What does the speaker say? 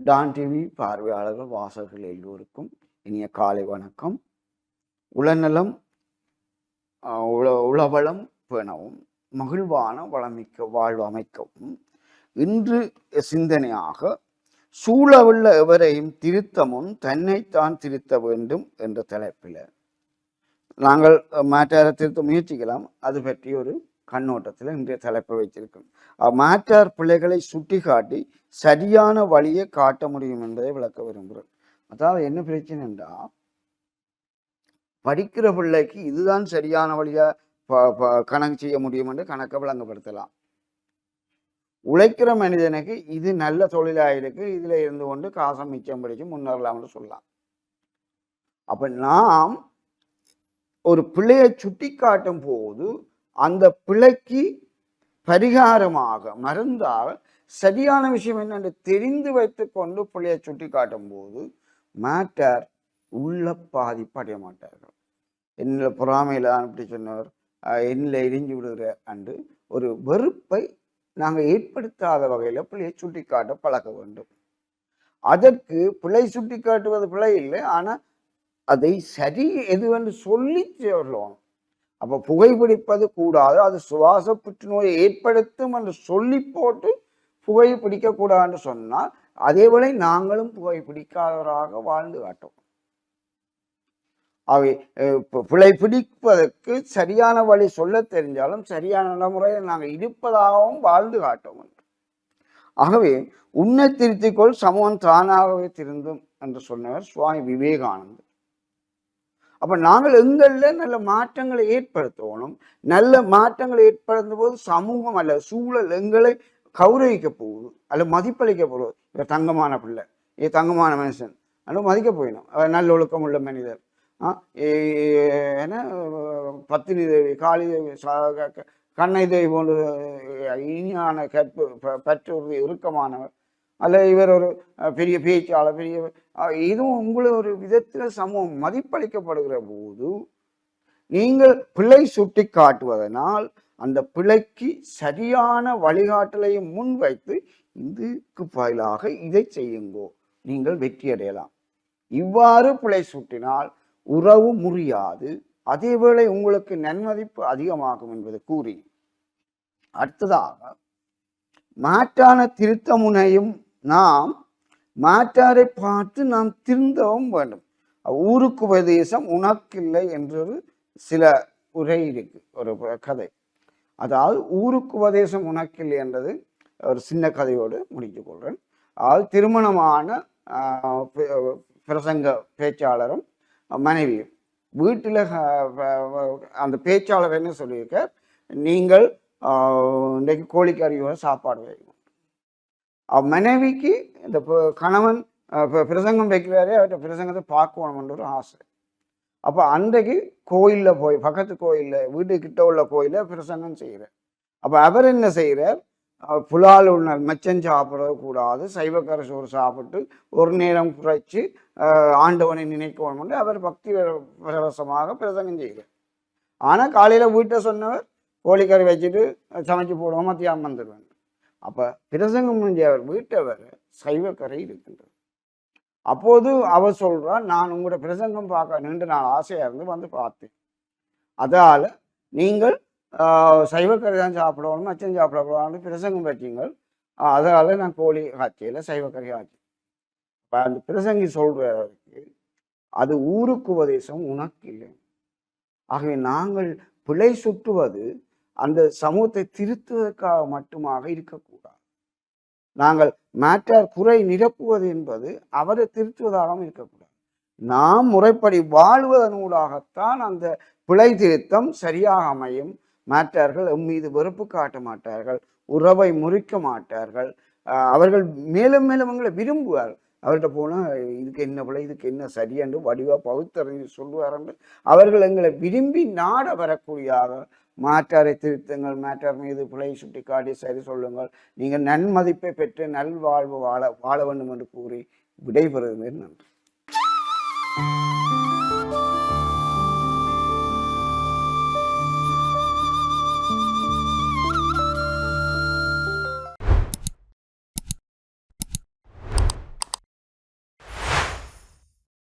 Don TV பார்வையாளர்கள் வாசகர்கள் எல்லோருக்கும் இனிய காலை வணக்கம். உளநலம் உள உளவளம் பெணவும் மகிழ்வான வளமிக்க வாழ்வு அமைக்கவும் இன்று சிந்தனையாக சூழவுள்ள எவரையும் திருத்த முன் தன்னைத்தான் திருத்த வேண்டும் என்ற தலைப்பில் நாங்கள் மாற்றார திருத்த முயற்சிக்கலாம். அது பற்றி ஒரு கண்ணோட்டத்தில் இன்றைய தலைப்பை வைத்திருக்கோம். மாற்றார் பிள்ளைகளை சுட்டிக்காட்டி சரியான வழியை காட்ட முடியும் என்பதை விளக்க விரும்புகிறேன் அதாவது என்ன பிரச்சனை என்றால் படிக்கிற பிள்ளைக்கு இதுதான் சரியான வழியா ப- ப- கணக்கு செய்ய முடியும் என்று கணக்கை விளங்கப்படுத்தலாம். உழைக்கிற மனிதனுக்கு இது நல்ல தொழிலாக இருக்கு இதுல இருந்து கொண்டு காசை மிச்சம் பிடிச்சு முன்னேறலாம்னு சொல்லலாம். அப்ப நாம் ஒரு பிள்ளையை சுட்டி காட்டும் போது அந்த பிழைக்கு பரிகாரமாக மருந்தாக சரியான விஷயம் என்னென்று தெரிந்து வைத்துக்கொண்டு பிள்ளையை சுட்டி காட்டும் போது மேட்டர் உள்ள பாதிப்பு அடைய மாட்டார்கள். என்னில் பொறாமையில் அப்படி சொன்னவர். என்னில் எரிஞ்சு விடுகிற அன்று ஒரு வெறுப்பை நாங்கள் ஏற்படுத்தாத வகையில் பிள்ளையை சுட்டி காட்ட பழக வேண்டும். அதற்கு பிழை சுட்டி காட்டுவது பிழை இல்லை. ஆனால் அதை சரி எதுவென்று சொல்லி சொல்லணும் அப்போ புகைப்பிடிப்பது கூடாது. அது சுவாச புற்றுநோயை ஏற்படுத்தும் என்று சொல்லி போட்டு புகை பிடிக்கக்கூடாதுன்னு சொன்னால் அதேவேளை நாங்களும் புகை பிடிக்காதவராக வாழ்ந்து காட்டோம். அவை பிழை பிடிப்பதற்கு சரியான வழி சொல்ல தெரிஞ்சாலும் சரியான நடைமுறையில் நாங்கள் இருப்பதாகவும் வாழ்ந்து காட்டோம் என்று. ஆகவே உன்னை திருத்திக்கொள் சமூகம் தானாகவே திருந்தும் என்று சொன்னவர் சுவாமி விவேகானந்தர். அப்போ நாங்கள் எங்களில் நல்ல மாற்றங்களை ஏற்படுத்தணும். நல்ல மாற்றங்களை ஏற்படுத்தும் போது சமூகம் அல்ல சூழல் எங்களை கௌரவிக்க போகுது. அல்ல மதிப்பளிக்க போகுது. இவர் தங்கமான பிள்ளை. இது தங்கமான மனுஷன். அல்ல மதிக்க போயிடும். அவர் நல்ல ஒழுக்கம் உள்ள மனிதர். ஆ, ஏ- என்ன? பத்தினி தேவி காளி தேவி சா- க- கண்ணை தேவி போன்ற இனியான கற்பு பற்று இறுக்கமானவர். அல்ல இவர் ஒரு பெரிய பேச்சாளர் பெரிய இதுவும் உங்களை ஒரு விதத்தில் சமூகம் மதிப்பளிக்கப்படுகிற போது நீங்கள் பிழை சுட்டி காட்டுவதனால் அந்த பிழைக்கு சரியான வழிகாட்டலையும் முன்வைத்து இதுக்கு பதிலாக இதை செய்யுங்கோ. நீங்கள் வெற்றி அடையலாம். இவ்வாறு பிழை சுட்டினால் உறவு முறியாது. அதேவேளை உங்களுக்கு நன்மதிப்பு அதிகமாகும் என்பது கூறி. அடுத்ததாக மாற்றான திருத்தமுனையும் நாம் மாற்றாரை பார்த்து நாம் திருந்தவும் வேண்டும். ஊருக்கு உபதேசம் உனக்கில்லை என்றொரு சில உரை இருக்கு ஒரு கதை. அதாவது ஊருக்கு உபதேசம் உனக்கில்லை என்றது ஒரு சின்ன கதையோடு முடித்து கொள்கிறேன். அதாவது திருமணமான பிரசங்க பேச்சாளரும் மனைவியும் வீட்டில் அந்த பேச்சாளர் என்ன சொல்லியிருக்க நீங்கள் இன்றைக்கு கோழிக்கறியோட சாப்பாடு வைக்கணும் மனைவிக்கு இந்த கணவன் பிரசங்கம் வைக்கிறாரே அவர்கிட்ட பிரசங்கத்தை பார்க்கணும்ன்ற ஒரு ஆசை. அப்போ அன்றைக்கு கோயிலில் போய் பக்கத்து கோயிலில் வீட்டுக்கிட்ட உள்ள கோயிலில் பிரசங்கம் செய்கிறார் அப்போ அவர் என்ன செய்கிறார் புலால் உள்ள மச்சம் சாப்பிடக்கூடாது கூடாது சைவக்கர சோறு சாப்பிட்டு ஒரு நேரம் குறைச்சி ஆண்டவனை நினைக்கணும் அவர் பக்தி பிரவசமாக பிரசங்கம் செய்கிறார். ஆனால் காலையில் வீட்டை சொன்னவர் கோழிக்கறி வச்சுட்டு சமைச்சு போடுவோம் மத்தியானம் வந்துடுவேன். அப்போ பிரசங்கம் அவர் வீட்டவர் சைவக்கரை இருக்கின்றது. அப்போது அவர் சொல்றா நான் உங்களோட பிரசங்கம் பார்க்க நின்று நான் ஆசையாக இருந்து வந்து பார்த்தேன். அதால் நீங்கள் சைவக்கரை சைவக்கறி தான் சாப்பிடணும் அச்சம் சாப்பிடக்கூடாது பிரசங்கம் வச்சீங்கள் அதனால் நான் கோழி காட்சியில் சைவக்கறி ஆச்சு. இப்போ அந்த பிரசங்கி சொல்றவருக்கு அது ஊருக்கு உபதேசம் உனக்கு இல்லை. ஆகவே நாங்கள் பிழை சுட்டுவது அந்த சமூகத்தை திருத்துவதற்காக மட்டுமாக இருக்கக்கூடாது. நாங்கள் மாற்றார் குறை நிரப்புவது என்பது அவரை திருத்துவதாகவும் இருக்கக்கூடாது. நாம் முறைப்படி வாழ்வதனூடாகத்தான் அந்த பிழை திருத்தம் சரியாக அமையும். மாற்றார்கள் எம் மீது வெறுப்பு காட்ட மாட்டார்கள் உறவை முறிக்க மாட்டார்கள். அவர்கள் மேலும் மேலும் எங்களை விரும்புவார்கள். அவர்கிட்ட போனால் இதுக்கு என்ன பிள்ளை இதுக்கு என்ன சரி வடிவாக பகுத்தறிஞ்சு சொல்லுவார் என்று அவர்கள் எங்களை விரும்பி நாட வரக்கூடியதாக மாற்றாரை திருத்துங்கள் மாற்றார் மீது பிழை சுட்டிக்காட்டி சரி சொல்லுங்கள். நீங்கள் நன்மதிப்பை பெற்று நல்வாழ்வு வாழ வாழ வேண்டும் என்று கூறி விடைபெறுகிறேன். நன்றி.